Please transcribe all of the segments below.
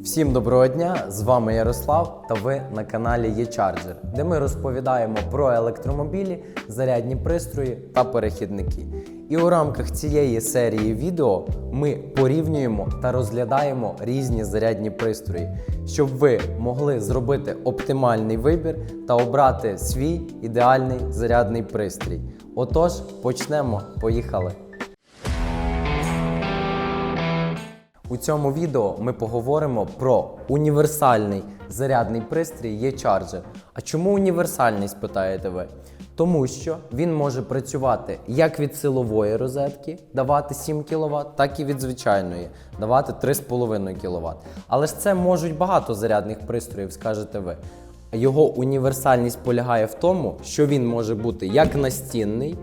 Всім доброго дня! З вами Ярослав та ви на каналі eCharger, де ми розповідаємо про електромобілі, зарядні пристрої та перехідники. І у рамках цієї серії відео ми порівнюємо та розглядаємо різні зарядні пристрої, щоб ви могли зробити оптимальний вибір та обрати свій ідеальний зарядний пристрій. Отож, почнемо. Поїхали! У цьому відео ми поговоримо про універсальний зарядний пристрій eCharger. А чому універсальний, спитаєте ви? Тому що він може працювати як від силової розетки, давати 7 кВт, так і від звичайної, давати 3,5 кВт. Але ж це можуть багато зарядних пристроїв, скажете ви. Його універсальність полягає в тому, що він може бути як настінний,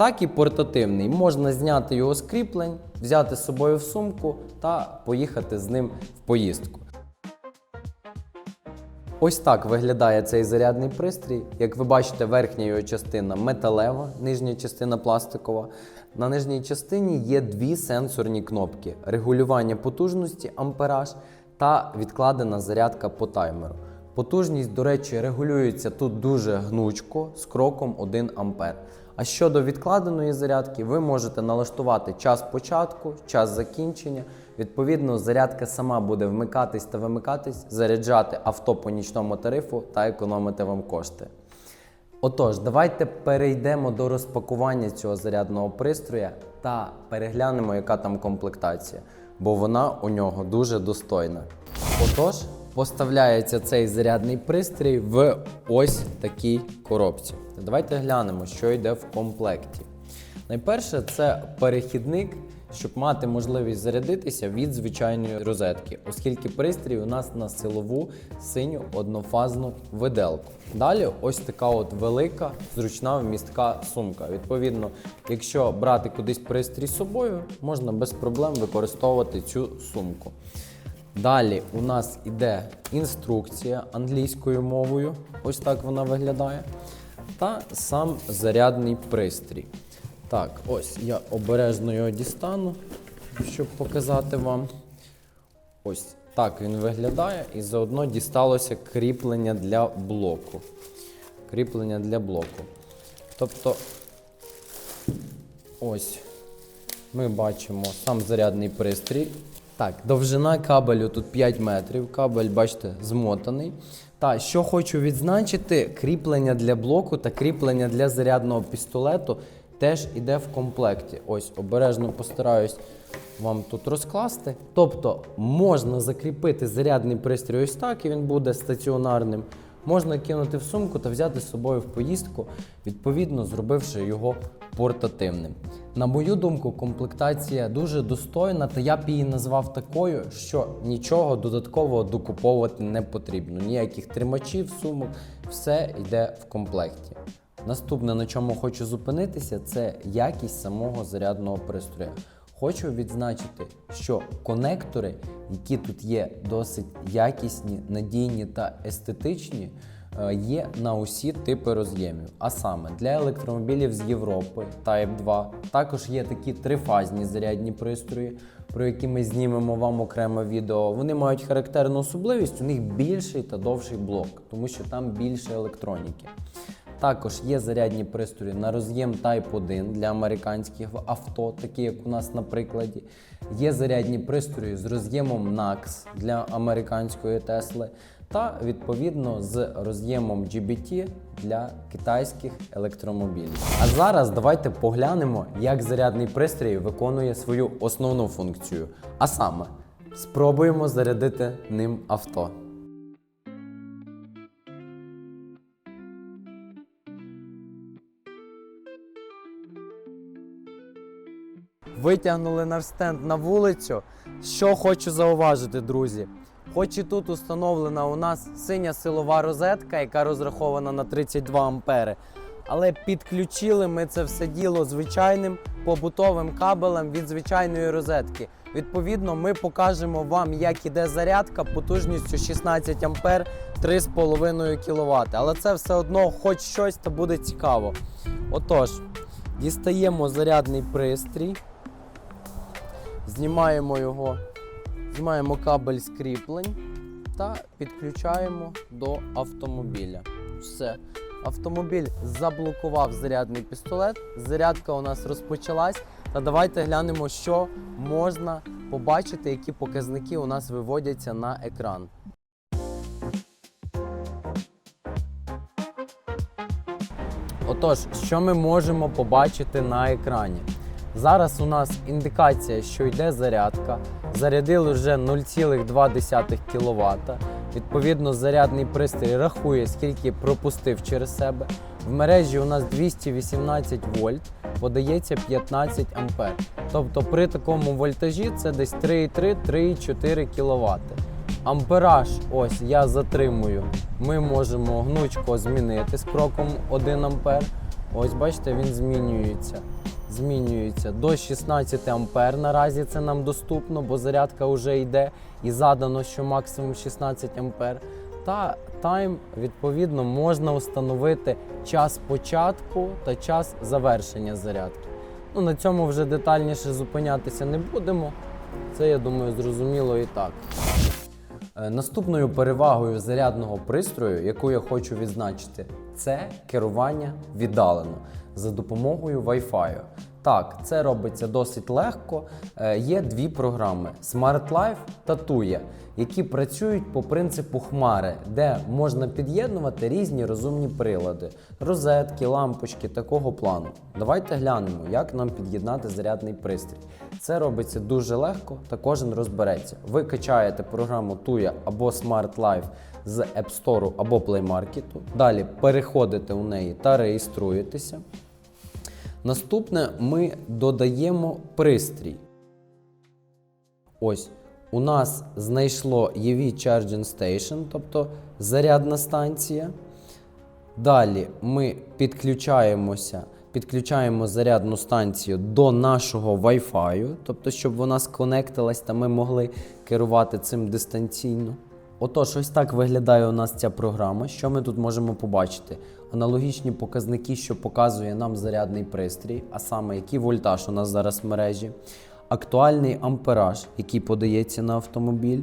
так і портативний. Можна зняти його з кріплень, взяти з собою в сумку та поїхати з ним в поїздку. Ось так виглядає цей зарядний пристрій. Як ви бачите, верхня його частина металева, нижня частина пластикова. На нижній частині є дві сенсорні кнопки: регулювання потужності ампераж та відкладена зарядка по таймеру. Потужність, до речі, регулюється тут дуже гнучко з кроком 1 А. А щодо відкладеної зарядки, ви можете налаштувати час початку, час закінчення. Відповідно, зарядка сама буде вмикатись та вимикатись, заряджати авто по нічному тарифу та економити вам кошти. Отож, давайте перейдемо до розпакування цього зарядного пристроя та переглянемо, яка там комплектація, бо вона у нього дуже достойна. Отож, поставляється цей зарядний пристрій в ось такій коробці. Давайте глянемо, що йде в комплекті. Найперше, це перехідник, щоб мати можливість зарядитися від звичайної розетки, оскільки пристрій у нас на силову синю однофазну виделку. Далі ось така от велика, зручна вмістка сумка. Відповідно, якщо брати кудись пристрій з собою, можна без проблем використовувати цю сумку. Далі у нас іде інструкція англійською мовою, ось так вона виглядає. Та сам зарядний пристрій. Так, ось я обережно його дістану, щоб показати вам. Ось так він виглядає, і заодно дісталося кріплення для блоку. Кріплення для блоку. Тобто, ось ми бачимо сам зарядний пристрій. Так, довжина кабелю тут 5 метрів. Кабель, бачите, змотаний. Та що хочу відзначити, кріплення для блоку та кріплення для зарядного пістолету теж іде в комплекті. Ось обережно постараюсь вам тут розкласти. Тобто можна закріпити зарядний пристрій ось так, і він буде стаціонарним. Можна кинути в сумку та взяти з собою в поїздку, відповідно зробивши його портативним. На мою думку, комплектація дуже достойна, та я б її назвав такою, що нічого додаткового докуповувати не потрібно. Ніяких тримачів, сумок, все йде в комплекті. Наступне, на чому хочу зупинитися, це якість самого зарядного пристрою. Хочу відзначити, що конектори, які тут є досить якісні, надійні та естетичні, е, є на усі типи роз'ємів. А саме для електромобілів з Європи Type 2. Також є такі трифазні зарядні пристрої, про які ми знімемо вам окреме відео. Вони мають характерну особливість, у них більший та довший блок, тому що там більше електроніки. Також є зарядні пристрої на роз'єм Type 1 для американських авто, такі як у нас на прикладі. Є зарядні пристрої з роз'ємом NAX для американської Тесли. Та відповідно з роз'ємом GBT для китайських електромобілів. А зараз давайте поглянемо, як зарядний пристрій виконує свою основну функцію. А саме, спробуємо зарядити ним авто. Витягнули наш стенд на вулицю. Що хочу зауважити, друзі. Хоч і тут установлена у нас синя силова розетка, яка розрахована на 32 ампери, але підключили ми це все діло звичайним побутовим кабелем від звичайної розетки. Відповідно, ми покажемо вам, як іде зарядка потужністю 16 ампер 3,5 кВт. Але це все одно, хоч щось, та буде цікаво. Отож, дістаємо зарядний пристрій, знімаємо його знімаємо кабель з кріплень та підключаємо до автомобіля. Все. Автомобіль заблокував зарядний пістолет. Зарядка у нас розпочалась. Та давайте глянемо, що можна побачити, які показники у нас виводяться на екран. Отож, що ми можемо побачити на екрані? Зараз у нас індикація, що йде зарядка. Зарядили вже 0,2 кВт. Відповідно, зарядний пристрій рахує, скільки пропустив через себе. В мережі у нас 218 вольт, подається 15 ампер. Тобто при такому вольтажі це десь 3,3-3,4 кВт. Ампераж, ось я затримую. Ми можемо гнучко змінити з кроком 1 ампер. Ось бачите, він змінюється. Змінюється до 16 ампер. Наразі це нам доступно, бо зарядка вже йде і задано, що максимум 16 ампер. Та тайм, відповідно, можна встановити час початку та час завершення зарядки. Ну, на цьому вже детальніше зупинятися не будемо. Це, я думаю, зрозуміло і так. Е, Наступною перевагою зарядного пристрою, яку я хочу відзначити, це керування віддалено за допомогою Wi-Fi. Так, це робиться досить легко. Е, Є дві програми: Smart Life та Tuya, які працюють по принципу хмари, де можна під'єднувати різні розумні прилади, розетки, лампочки такого плану. Давайте глянемо, як нам під'єднати зарядний пристрій. Це робиться дуже легко та кожен розбереться. Ви качаєте програму Tuya або Smart Life з App Store або Play Market. Далі переходите у неї та реєструєтеся. Наступне ми додаємо пристрій. Ось у нас знайшло EV Charging Station, тобто зарядна станція. Далі ми підключаємося, підключаємо зарядну станцію до нашого Wi-Fi, тобто, щоб вона сконектилась та ми могли керувати цим дистанційно. Отож, ось так виглядає у нас ця програма. Що ми тут можемо побачити? Аналогічні показники, що показує нам зарядний пристрій, а саме який вольтаж у нас зараз в мережі, актуальний ампераж, який подається на автомобіль,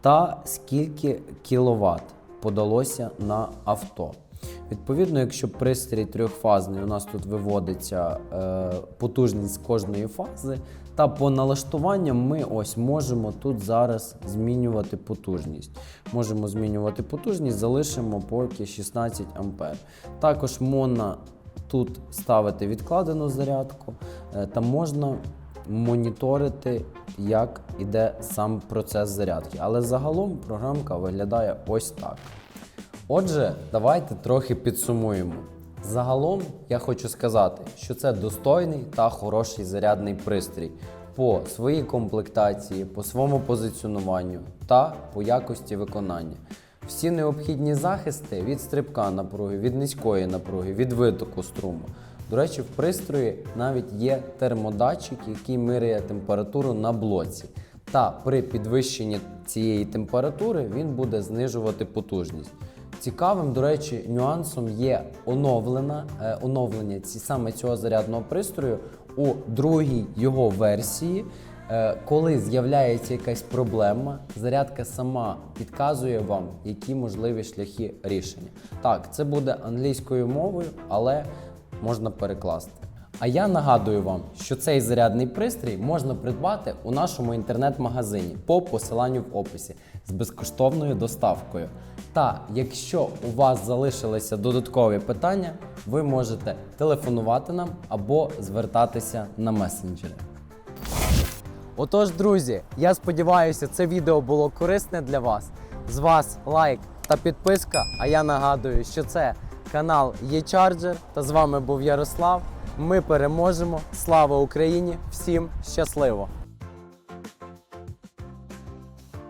та скільки кіловат подалося на авто. Відповідно, якщо пристрій трьохфазний, у нас тут виводиться е, потужність кожної фази, та по налаштуванням ми ось можемо тут зараз змінювати потужність. Можемо змінювати потужність, залишимо поки 16 А. Також можна тут ставити відкладену зарядку, е, та можна моніторити, як іде сам процес зарядки. Але загалом програмка виглядає ось так. Отже, давайте трохи підсумуємо. Загалом я хочу сказати, що це достойний та хороший зарядний пристрій по своїй комплектації, по своєму позиціонуванню та по якості виконання. Всі необхідні захисти від стрибка напруги, від низької напруги, від витоку струму. До речі, в пристрої навіть є термодатчик, який міряє температуру на блоці. Та при підвищенні цієї температури він буде знижувати потужність. Цікавим, до речі, нюансом є оновлена, е, оновлення ці, саме цього зарядного пристрою у другій його версії. Е, коли з'являється якась проблема, зарядка сама підказує вам, які можливі шляхи рішення. Так, це буде англійською мовою, але можна перекласти. А я нагадую вам, що цей зарядний пристрій можна придбати у нашому інтернет-магазині по посиланню в описі з безкоштовною доставкою. Та якщо у вас залишилися додаткові питання, ви можете телефонувати нам або звертатися на месенджери. Отож, друзі, я сподіваюся, це відео було корисне для вас. З вас лайк та підписка. А я нагадую, що це канал eCharger. Та з вами був Ярослав. Ми переможемо. Слава Україні! Всім щасливо!